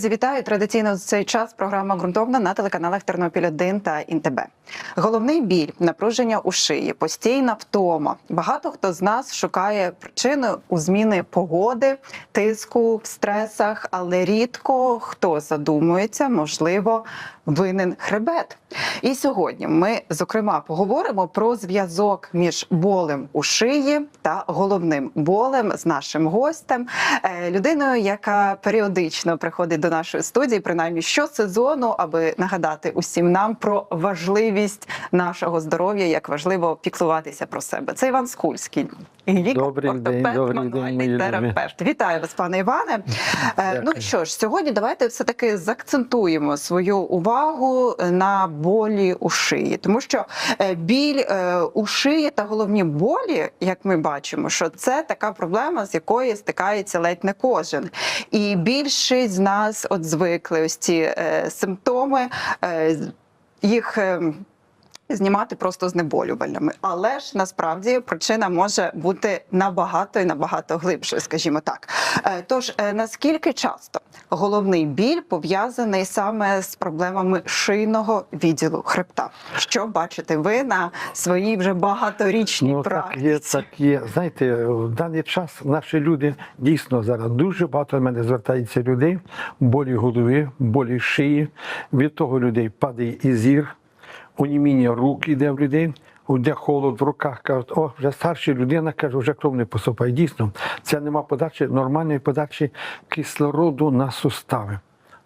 Друзі, вітаю! Традиційно в цей час програма ґрунтовна на телеканалах Тернопіль 1 та Інтебе. Головний біль, напруження у шиї, постійна втома. Багато хто з нас шукає причини у зміни погоди, тиску, в стресах, але рідко хто задумується, можливо, винен хребет. І сьогодні ми зокрема поговоримо про зв'язок між болем у шиї та головним болем з нашим гостем, е, людиною, яка періодично приходить до нашої студії, принаймні щосезону, аби нагадати усім нам про важливість нашого здоров'я, як важливо піклуватися про себе. Це Іван Скульський, лікар, Добрий день, добрий день, терапевт. Вітаю вас, пане Іване. Е, Ну що ж, сьогодні давайте все таки закцентуємо свою увагу на болі у шиї, тому що е, біль е, у шиї та головні болі, як ми бачимо, що це така проблема, з якою стикається ледь не кожен. І більшість з нас от звикли ось ці симптоми. Їх е, знімати просто знеболювальними. Але ж насправді причина може бути набагато і набагато глибше, скажімо так. Е, Тож е, наскільки часто головний біль пов'язаний саме з проблемами шийного відділу хребта? Що бачите ви на своїй вже багаторічній Ну, так є, так є. Знаєте, в даний час наші люди дійсно зараз дуже багато до мене звертається людей, болі голови, болі шиї. Від того людей падає і зір, оніміння рук іде в людей. Де холод в руках, кажуть, о, вже старша людина каже, вже кров не поступає. Дійсно, це нема подачі, нормальної подачі кислороду на сустави.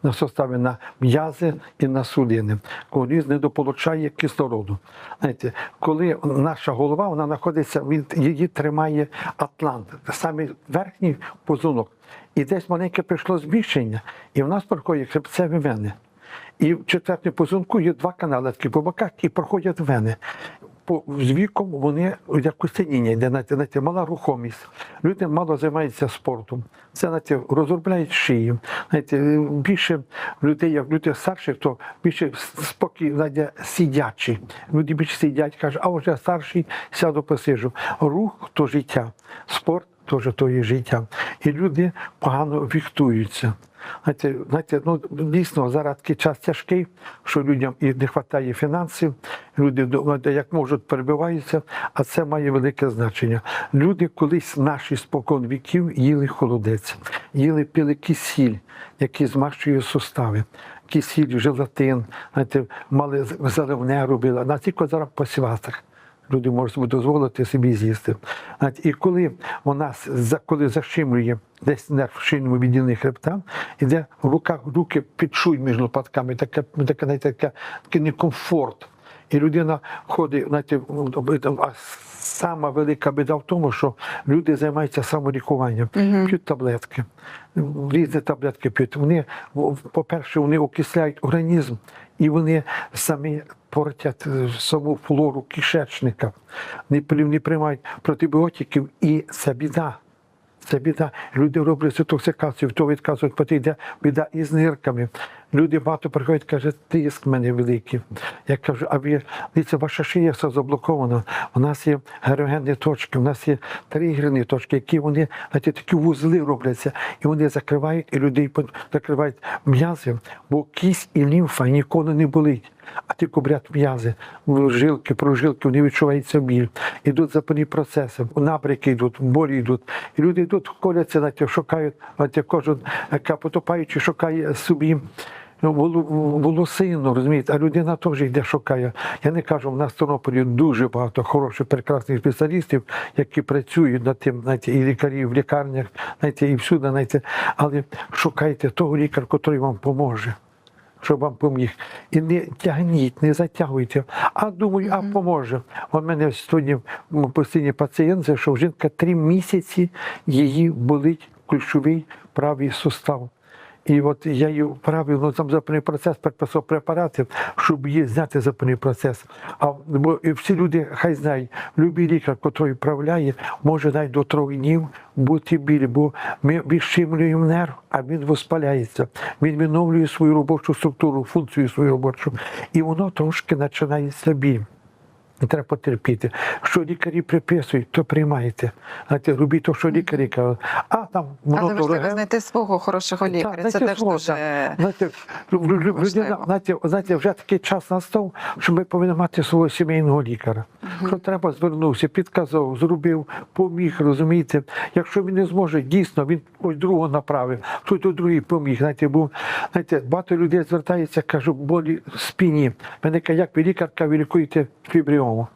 На сустави на м'язи і на судини. Організм недополучає кислороду. Знаєте, коли наша голова вона знаходиться, він її тримає атлант, саме верхній позунок. І десь маленьке прийшло збільшення, і в нас проходять хребцеві вени. І в четвертому позунку є два канали по боках і проходять вени. По, з віком вони як устеніння йде, знаєте, знаєте, мала рухомість. Люди мало займаються спортом. Це знаєте, розробляють шию. Знаєте, більше людей, як люди старші, то більше спокій, знаєте, сидячі. Люди більше сидять, кажуть, а вже старший сяду посижу. Рух то життя, спорт теж то є життя. І люди погано віхтуються. Знаєте, знаєте, ну дійсно зараз такий час тяжкий, що людям і не вистачає фінансів, люди знаєте, як можуть перебиваються, а це має велике значення. Люди колись наші спокон віків їли холодець, їли пили кисіль, який змащує сустави. Кисіль, желатин, знаєте, мали заливне робили, а тільки зараз по святах. Люди можуть собі дозволити собі з'їсти. І коли вона коли защемлює десь на шийному відділі хребта, іде в руках руки підшують між лопатками, така, така, така, такий некомфорт. І людина ходить, знаєте, в- а сама велика біда в тому, що люди займаються самолікуванням, п'ють таблетки, різні таблетки п'ють. Вони, по-перше, вони окисляють організм, і вони самі портять е, саму флору кишечника, не, не приймають протибіотиків, і це біда. Це біда. Люди роблять цю токсикацію, то відказують, потім йде біда із нирками. Люди багато приходять, кажуть, тиск в мене великий. Я кажу, а ви дивіться, ваша шия все заблокована. У нас є герогенні точки, у нас є тригерні точки, які вони знаєте, такі вузли робляться, і вони закривають, і людей закривають м'язи, бо кість і лімфа ніколи не болить. А тільки брят м'язи, жилки, прожилки, вони відчуваються біль. Ідуть запальні процеси, набряки йдуть, болі йдуть. І люди йдуть, коляться, шукають, кожен яка потопаючи, шукає собі. Ну, Волосину, розумієте, а людина теж йде шукає. Я не кажу, в нас в Тернополі дуже багато хороших, прекрасних спеціалістів, які працюють над тим, знаєте, і лікарі в лікарнях, знаєте, і всюди, знаєте, але шукайте того лікаря, який вам поможе щоб вам поміг. І не тягніть, не затягуйте. А думаю, а поможе. У мене сьогодні м, постійний пацієнт зайшов, жінка три місяці її болить ключовий правий сустав. І от я її вправив, ну там запальний процес, предписав препарати, щоб її зняти запальний процес. А бо і всі люди хай знають, любий лікар, який вправляє, може навіть до трьох днів бути біль, бо ми відщемлюємо нерв, а він воспаляється. Він відновлює свою робочу структуру, функцію свою робочу, і воно трошки починається біль. І треба потерпіти. Що лікарі приписують, то приймайте. Знаєте, робіть то, що лікарі кажуть. А там воно Але важливо дороге. знайти свого хорошого лікаря. Так, Це теж свого, дуже. Знаєте, людина, знаєте, знаєте, вже такий час настав, що ми повинні мати свого сімейного лікаря. Що треба, звернувся, підказав, зробив, поміг, розумієте. Якщо він не зможе, дійсно, він ось другого направив, хтось до другий поміг. Знаєте, бо знаєте, багато людей звертається, кажуть, болі в спині. Мене каже, як ви лікарка, ви лікуєте фібріому.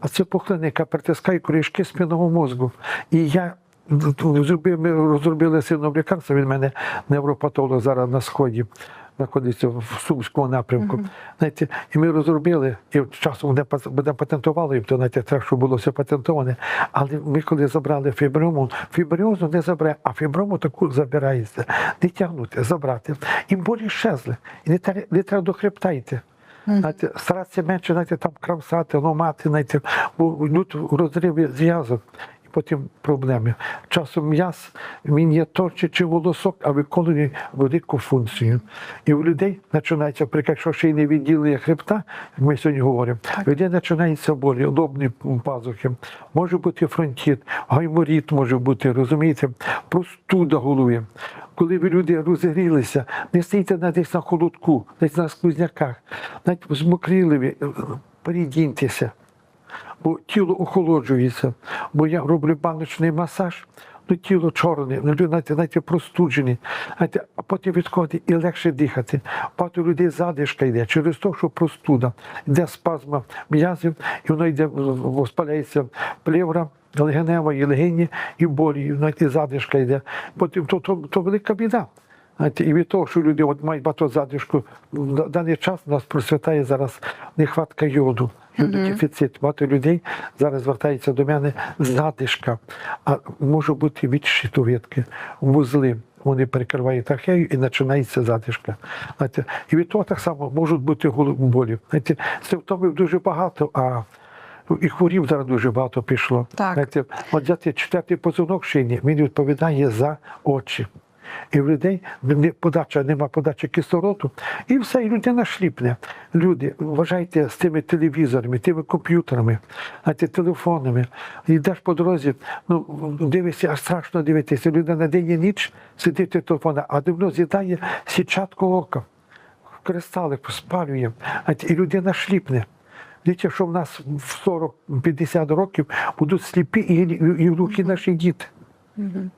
А це пухлина, яка притискає корішки спинного мозку. І я зробив, ми розробили сином лікарство, він мене невропатолог зараз на сході. Знаходиться в Сумському напрямку. Знаєте, і ми розробили, і часом пат- патентували, то знаєте, треба, щоб було все патентоване. Але ми коли забрали фіброму, фібріозу не забере, а фіброму таку забирається. Не тягнути, забрати. І болі щезли. І не треба, не треба до хребта йти. Знаєте, старатися менше знаєте, там крамсати, ломати, знаєте, бо йдуть розриви зв'язок. Потім проблеми. Часом м'яз він є тонче чи волосок, а виконує велику функцію. І у людей починається, наприклад, якщо шийне відділення хребта, як ми сьогодні говоримо, у людей починається болі, лобні пазухи, може бути фронтіт, гайморіт може бути, розумієте, простуда голови. Коли ви люди розігрілися, не стійте на десь на холодку, десь на скузняках, навіть змокріли ви, передіньтеся бо тіло охолоджується. Бо я роблю баночний масаж, ну тіло чорне, ну, люди, знаєте, знаєте, простуджені, знаєте, а потім відходить і легше дихати. Багато людей задишка йде через те, що простуда, йде спазма м'язів, і воно йде, воспаляється плевра. Легенева і легені, і болі, знаєте, задишка йде. Потім то, то, то велика біда. І від того, що люди от мають багато задишку, в даний час нас процвітає зараз нехватка йоду, йододефіцит. Багато людей зараз звертаються до мене задишка, а може бути від щитовидки, вузли. Вони перекривають трахею і починається задишка. Знаєте, і від того так само можуть бути болі. Знаєте, симптомів дуже багато, а і хворів зараз дуже багато пішло. Так. Знаєте, от взяти четвертий позвонок шийний, він відповідає за очі. І в людей подача, нема подачі кислороду, і все, і людина шліпне. Люди, вважайте з тими телевізорами, тими комп'ютерами, знаєте, телефонами. Йдеш по дорозі, ну дивишся, аж страшно дивитися. Людина день і ніч сидить в телефоні, а дивно з'їдає сітчатку ока, кристали спалює, і людина шліпне. Дивіться, що в нас в 40-50 років будуть сліпі і, і, і руки наші діти.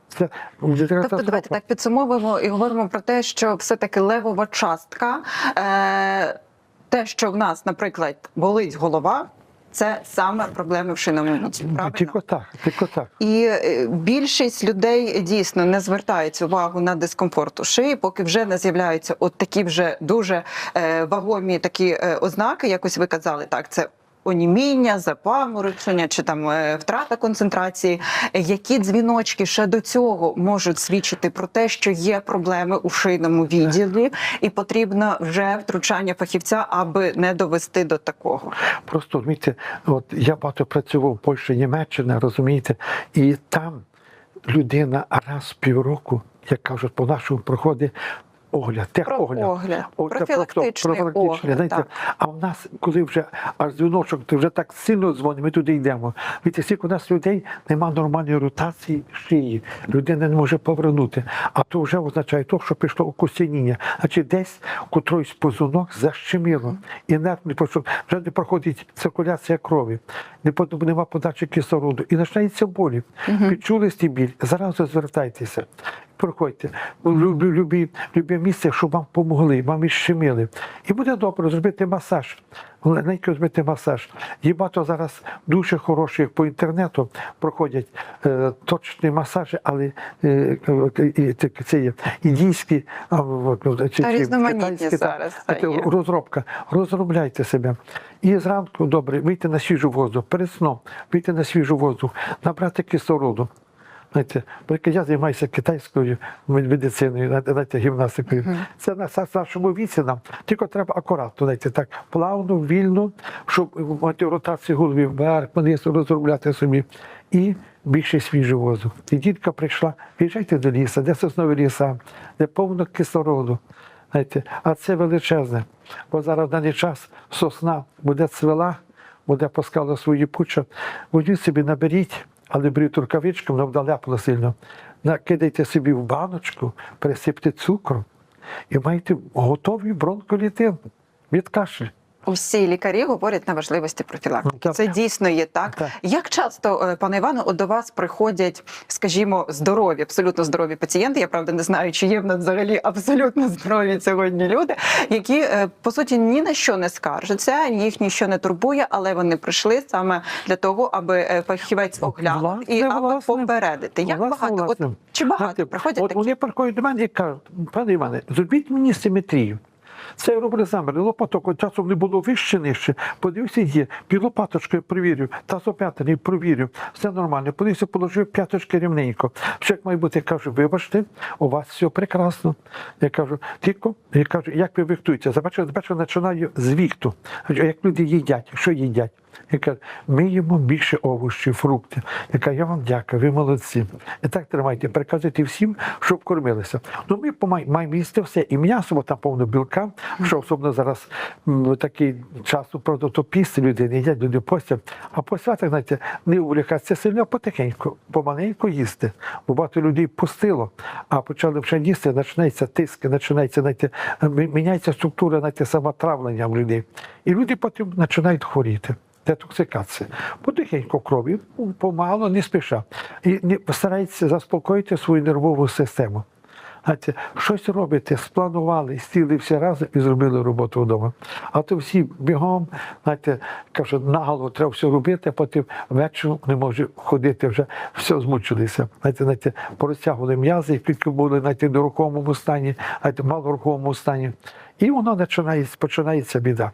Це Тобто, давайте так підсумовуємо і говоримо про те, що все-таки левова частка, е, те, що в нас, наприклад, болить голова, це саме проблеми в шиному мозку. Правильно? Тільки так, тільки так. І е, більшість людей дійсно не звертають увагу на дискомфорт у шиї, поки вже не з'являються от такі вже дуже е, вагомі такі е, ознаки, якось ви казали, так це. Оніміння, запаморочення чи там е, втрата концентрації, які дзвіночки ще до цього можуть свідчити про те, що є проблеми у шийному відділі, і потрібно вже втручання фахівця, аби не довести до такого. Просто розумієте, от я багато працював в Польщі, Німеччина, розумієте, і там людина раз в півроку, як кажуть, по нашому проходить. Огляд, техогляд. огляд. О, Профілактичний огляд, знаєте. А в нас, коли вже аж дзвіночок, то вже так сильно дзвонить, ми туди йдемо. Від скільки у нас людей немає нормальної ротації шиї, людина не може повернути. А то вже означає то, що пішло окосіння. Значить, десь котроїсь позвонок защемило. І нерв не пішов. вже не проходить циркуляція крові, не нема подачі кислороду. І починається болі. Відчули ці біль, зразу звертайтеся. Проходьте в любі, любі, любі місце, щоб вам допомогли, вам іщемили. І буде добре зробити масаж. Легенько зробити масаж. Є багато зараз дуже хороших по інтернету проходять е, точні масажі, але е, е, це, це є індійські а, в- чи, різноманітні китайські, зараз це є. розробка. Розробляйте себе. І зранку добре, вийти на свіжий воздух, перед сном вийти на свіжий воздух, набрати кислороду. Знаєте, я займаюся китайською медициною, знаєте, гімнастикою. Це на нашому віці нам. Тільки треба акуратно, знаєте, так плавно, вільно, щоб мати ротацію голови вверх, вниз розробляти собі. І більше свіжий воздух. І дітка прийшла, їжджайте до лісу, де соснові ліса, де повно кислороду. Знаєте, а це величезне. Бо зараз в даний час сосна буде цвела, вода пускала свої пуча, водіть собі наберіть, але беріть рукавичком, нам наляпало сильно. Накидайте собі в баночку, присипте цукром і маєте готові бронколітин від кашлю. Усі лікарі говорять на важливості профілактики. Ну. Це дійсно є так. Як часто, е, пане Іване, до вас приходять, скажімо, здорові, абсолютно здорові пацієнти? Я правда не знаю, чи є в нас взагалі абсолютно здорові сьогодні люди, які е, по суті ні на що не скаржаться, їх нічого не турбує, але вони прийшли саме для того, аби е, фахівець оглянув і аби власне. попередити. Як Власне, багато власне. от чи багато приходять От такі? вони приходять до мене і кажуть, пане Іване, зробіть мені симетрію. Це роблю замір, лопаток часом не було вище нижче. Подивився, є, під лопаточкою провірю, та оп'ятаний провірю, все нормально. Подивився, положив п'яточки рівненько. Все як має бути, я кажу, вибачте, у вас все прекрасно. Я кажу, тільки, я кажу, як ви вихтуєте? Забачу, починаю з вікту. Як люди їдять, що їдять? Я кажу, ми їмо більше овочів, фруктів. Я кажу, я вам дякую, ви молодці. І так тримайте, переказуйте всім, щоб кормилися. Ну, ми маємо їсти все, і м'ясо, там повно білка, що особливо зараз м, такий час, правда, то після люди не їдять, люди постять. А по святах, знаєте, не увлікатися сильно, а потихеньку, помаленьку їсти. Бо багато людей пустило, а почали вже їсти, починається тиск, починається, знаєте, міняється структура, знаєте, самотравлення в людей. І люди потім починають хворіти. Детоксикація. Потихеньку крові, помало, не спіша. І не старається заспокоїти свою нервову систему. Знаєте, щось робите, спланували, сіли всі разом і зробили роботу вдома. А то всі бігом, знаєте, кажуть, наголо треба все робити, а потім ввечері не може ходити, вже все змучилися. Знаєте, знаєте, порозтягували м'язи, які були знаєте, в нерухомому стані, знаєте, малорухомому стані. І воно починається, починається біда.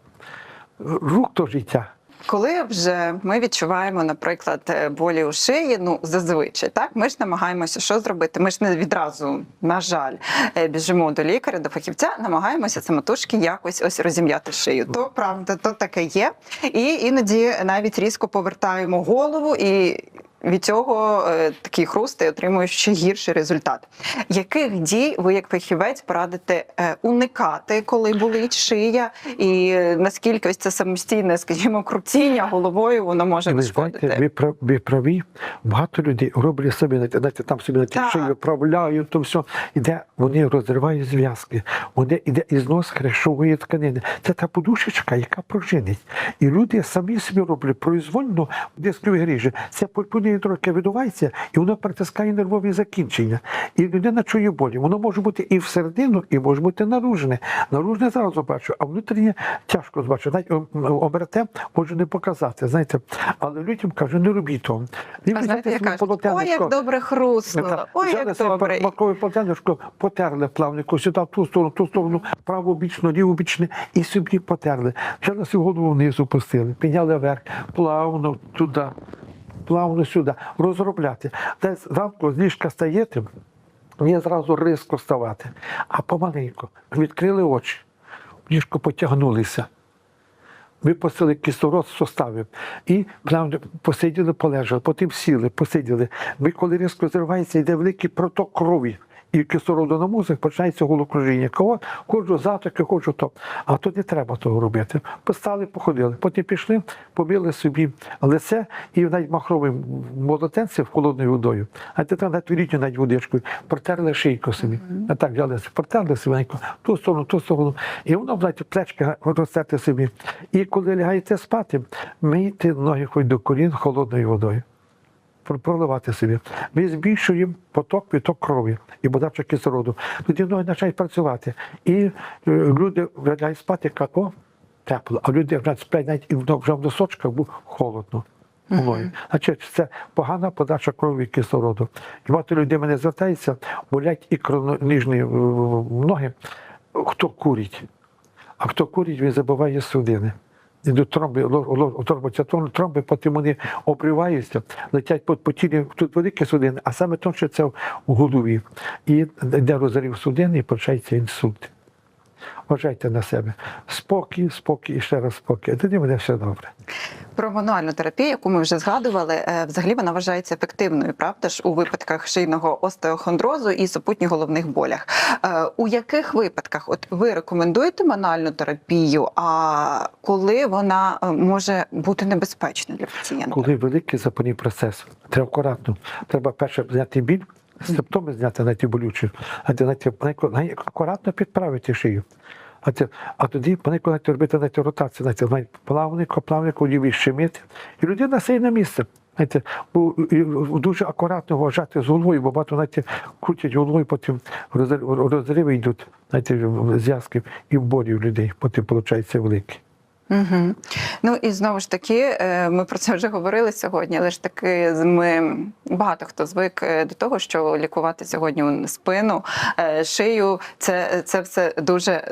Рук то життя. Коли вже ми відчуваємо, наприклад, е, болі у шиї, ну зазвичай так ми ж намагаємося що зробити. Ми ж не відразу, на жаль, е, біжимо до лікаря, до фахівця, намагаємося самотужки якось ось розім'яти шию. То правда, то таке є. І іноді навіть різко повертаємо голову і. Від цього е, такий хруст ти отримуєш ще гірший результат. Яких дій ви, як фахівець, порадите е, уникати, коли болить шия, і е, наскільки ось це самостійне, скажімо, крутіння головою воно може нашкодити? ви, прав- ви праві. Багато людей роблять собі, знаєте, там собі на шию вправляють, то все. Іде, вони розривають зв'язки, вони іде ізнос хрящової тканини. Це та подушечка, яка пружинить. І люди самі собі роблять произвольно дискові гріжі. Це пульпуні трохи видувається, і воно притискає нервові закінчення. І людина чує болі. Воно може бути і всередину, і може бути наружне. Наружне зразу бачу, а внутрішнє тяжко збачити. Навіть оберете може не показати. Знаєте, але людям кажу, не робіть того. Ви А знаєте, ой, як добре хруснуло, так, ой, як добре. макове полотенечко, потерли плавнику, сюди, в ту сторону, в ту сторону, правобічно, лівобічне, і собі потерли. Взяли собі голову вниз опустили, підняли вверх, плавно туди, плавно сюди, розробляти. Десь зранку з ліжка стаєте, мені зразу ризко ставати, а помаленьку відкрили очі, ліжко потягнулися. Випустили кислород з суставів і посиділи, полежали, потім сіли, посиділи. Ви коли різко зривається, йде великий проток крові. І кислороду на мозок починається головокружіння. Кого ходжу затоки, ходжу то. А тут не треба того робити. Постали, походили. Потім пішли, побили собі лице і навіть махровим молотенцем холодною водою. А ти там навіть літню навіть водичкою, протерли шийку собі. А так взяли, протерли собі, ту сторону, ту сторону. І воно, знаєте, плечки розтерти собі. І коли лягаєте спати, мийте ноги хоч до колін холодною водою проливати собі. Ми збільшуємо поток, відток крові і подача кислороду. Тоді ноги починають працювати. І е, люди лягають спати, кажуть, о, тепло, а люди вже сплять навіть і вже в носочках був холодно. Мною. Значить, це погана подача крові і кислороду. І багато людей мене звертається, болять ікронижні е, ноги, хто курить. А хто курить, він забуває судини. Ідуть тромби, торбаться тромби, потім вони обриваються, летять по, по тілі, тут великі судини, а саме тонше це в голові. І йде розрив судини і почається інсульт. Вважайте на себе. Спокій, спокій і ще раз спокій. Тоді буде все добре. Про мануальну терапію, яку ми вже згадували, е, взагалі вона вважається ефективною, правда ж, у випадках шийного остеохондрозу і супутніх головних болях. Е, У яких випадках от ви рекомендуєте мануальну терапію? А коли вона е, може бути небезпечною для пацієнта? Коли великий запальний процес, треба акуратно. Треба перше зняти біль, симптоми зняти на ті болючі, а ти знаєте, понеколи- най- акуратно підправити шию. А, це, а тоді вони коли робити навіть ротацію, знаєте, навіть плавнику, плавнику лівий щемити. І людина сей на місце. Знаєте, дуже акуратно вважати з головою, бо багато знаєте, крутять головою, потім розри- розриви йдуть, знаєте, зв'язки і в борі людей, потім виходить великі. Угу. Ну і знову ж таки, е, ми про це вже говорили сьогодні, але ж таки ми багато хто звик е, до того, що лікувати сьогодні спину, е, шию це, це все дуже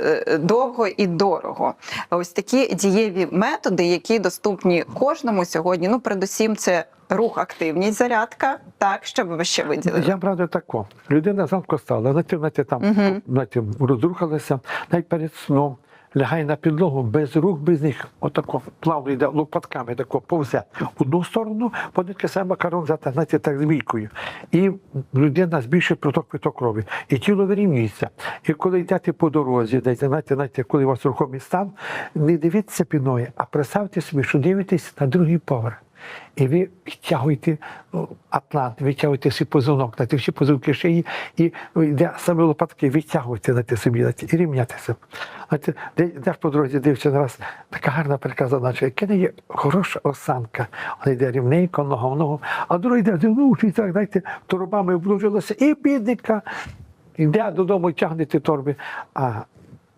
довго і дорого. Ось такі дієві методи, які доступні кожному сьогодні. Ну, передусім, це рух, активність, зарядка. Так, що би ви ще виділили? Я правда тако. Людина зранку стала, знаєте, знаєте, там Мгм. знаєте, розрухалася, навіть перед сном. Лягає на підлогу без рук, без ніг. Отако плавно йде лопатками, тако повзе. Одну сторону, потім саме макарон знаєте, так змійкою. І людина збільшує проток приток крові. І тіло вирівнюється. І коли йдете по дорозі, дайте, знаєте, знаєте, коли у вас рухомий стан, не дивіться піною, а представте собі, що дивитесь на другий поверх. І ви відтягуєте ну, атлант, витягуєте свій позвонок, знаєте, всі позвонки шиї, і йде саме лопатки, витягуєте знаєте, собі знаєте, і рівнятися. Де, йдеш по дорозі, дивишся на раз, така гарна приказана, наче, яке не є хороша осанка. Вона йде рівненько, нога в ногу, а друга йде, ну, і так, знаєте, торбами обложилася, і бідника. Йде додому, тягне ті торби, а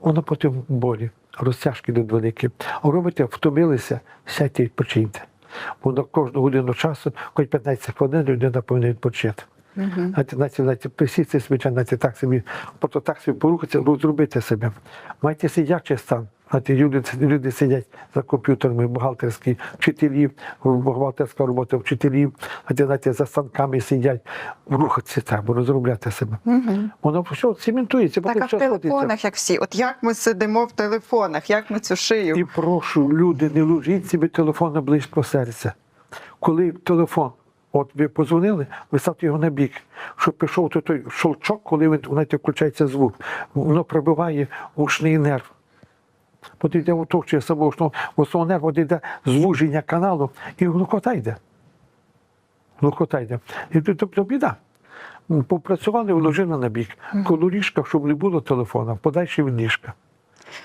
воно потім болі, розтяжки йдуть великі. Робите, втомилися, сядьте відпочиньте. Бо на кожну годину часу, хоч 15 хвилин, людина повинна відпочити. Знаєте, знаєте, знаєте, присісти звичайно, знаєте, так собі, просто так собі порухатися, розробити себе. Майте сидячий стан. Знаєте, люди, люди сидять за комп'ютерами, бухгалтерські вчителі, бухгалтерська робота вчителів, знаєте, знаєте, за станками сидять, рухатися треба, розробляти себе. Воно все цементується, Так, а в телефонах, як всі, от як ми сидимо в телефонах, як ми цю шию? І прошу, люди, не ложіть собі телефон близько серця. Коли телефон, от ви позвонили, ви ставте його на бік, щоб пішов той, той шолчок, коли він знаєте, включається звук, воно пробиває ушний нерв. От йде оточує самого ушного, основного нерву от йде звуження каналу, і глухота йде. Глухота йде. І тут тобто біда. Попрацювали, вложили на бік. Коло ліжка, щоб не було телефона, подальше від ліжка.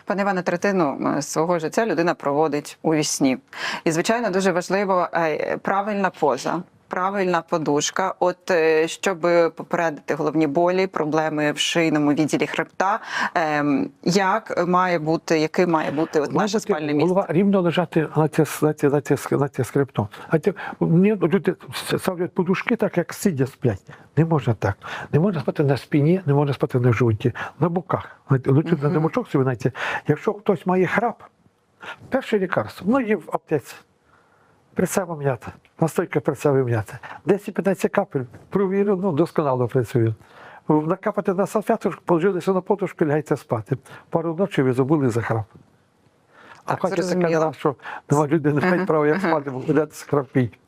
Пане Іване, третину е, свого життя людина проводить у вісні. І, звичайно, дуже важливо е, правильна поза. Правильна подушка, от е, щоб попередити головні болі, проблеми в шийному відділі хребта, ем, як має бути, який має бути от наше спальне місце? Голова рівно лежати на ті, на ті, на ті, на ті скриптом. А ті, мені люди ставлять подушки так, як сидя сплять. Не можна так. Не можна спати на спині, не можна спати на животі, на боках. Лучше на бочок собі, знаєте, якщо хтось має храп, перше лікарство, ну є в аптеці. Прицева м'ята, настойка прицеви м'ята. 10-15 капель, провірено, ну, досконало працює. Накапати на салфеточку, положилися на подушку, лягається спати. Пару ночі ви забули за храп. А Так, хаті така нема, що нема люди не мають права як спати, бо гуляти скрапіть.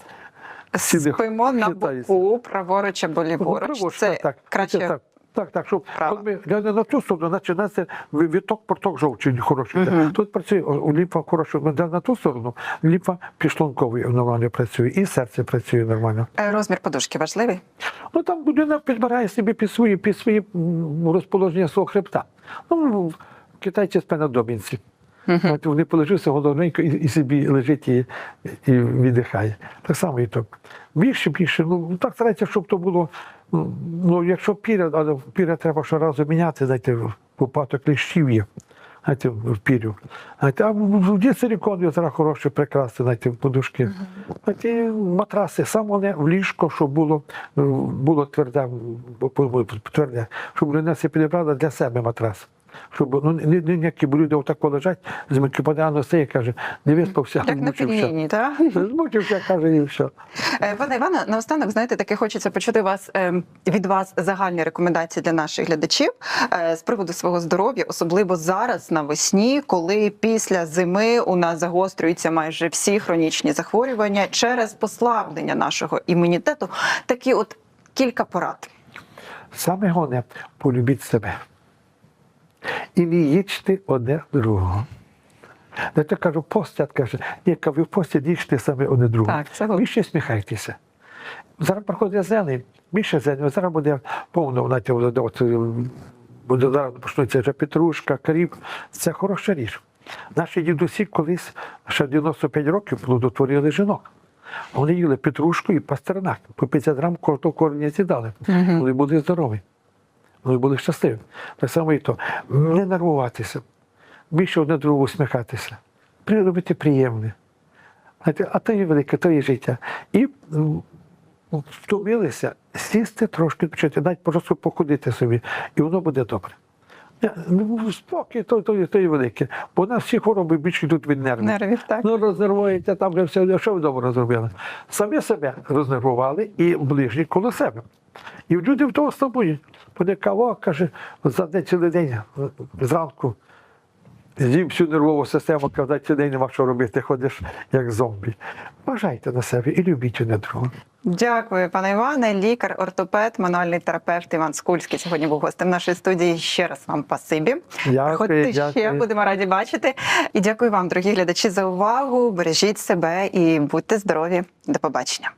Спимо на боку, праворуч або ліворуч. Праворуч, Це краще Так, так, щоб ми глянемо на ту сторону, починається відток, проток жовчі хороший. йде. Мгм. Тут працює о, лімфа хороша, ми на ту сторону, лімфа підшлунковий нормально працює, і серце працює нормально. Е, розмір подушки важливий. Ну там людина підбирає собі під свої, під свої розположення свого хребта. Ну, китайці спе на домінці. От Вони положилися головненько і, і собі лежить і, і віддихає. Так само і то. Більше, більше. Ну так старається, щоб то було. Ну, ну якщо піря, але піря треба щоразу міняти, знаєте, випадок кліщів є. Знаєте, в пірю. Знаєте, а в є силікон, зараз хороші, прекрасні, знаєте, подушки. Знаєте, матраси, саме не в ліжко, щоб було, було тверде, тверде, щоб не підібрала для себе матрас. Щоб ну, не, не бо люди отако лежать, з микроподано стає, каже, не виспався, Як на пельмені, так? Змучився, каже, і все. Е, Пане Іване, наостанок, знаєте, таке хочеться почути вас ем, від вас загальні рекомендації для наших глядачів е, з приводу свого здоров'я, особливо зараз навесні, коли після зими у нас загострюються майже всі хронічні захворювання через послаблення нашого імунітету. Такі от кілька порад. Саме головне полюбіть себе. І не їчте одне другого. Не то кажу, постять каже, ні, кажу, постять їжте саме одне другого. Так, це головне. Більше сміхайтеся. Зараз проходить зелень, більше зелень, зараз буде повно, знаєте, от, буде зараз почнуться вже петрушка, кріп. Це хороша річ. Наші дідусі колись ще 95 років плодотворили жінок. Вони їли петрушку і пастернак. По 50 грам кожного корення з'їдали. Вони були здорові. Вони були щасливі. Так само і то. Не нервуватися, більше одне другого усміхатися, робити приємне. А то є велике, то є життя. І втомилися, сісти трошки, почати, навіть просто походити собі, і воно буде добре. Ну, Спокій, то, то, то є велике. Бо у нас всі хвороби більше йдуть від нервів. Нервів, так. Ну, рознервуєте, там вже все, що ви добре зробили. Самі себе рознервували і ближні коло себе. І люди в того стабують. Буде кава, каже, за день цілий день зранку з'їв всю нервову систему, каже, цілий день нема що робити, ходиш як зомбі. Бажайте на себе і любіть одне другого. Дякую, пане Іване. Лікар, ортопед, мануальний терапевт Іван Скульський сьогодні був гостем нашої студії. Ще раз вам пасибі. Дякую, Приходьте ще, будемо раді бачити. І дякую вам, дорогі глядачі, за увагу. Бережіть себе і будьте здорові. До побачення.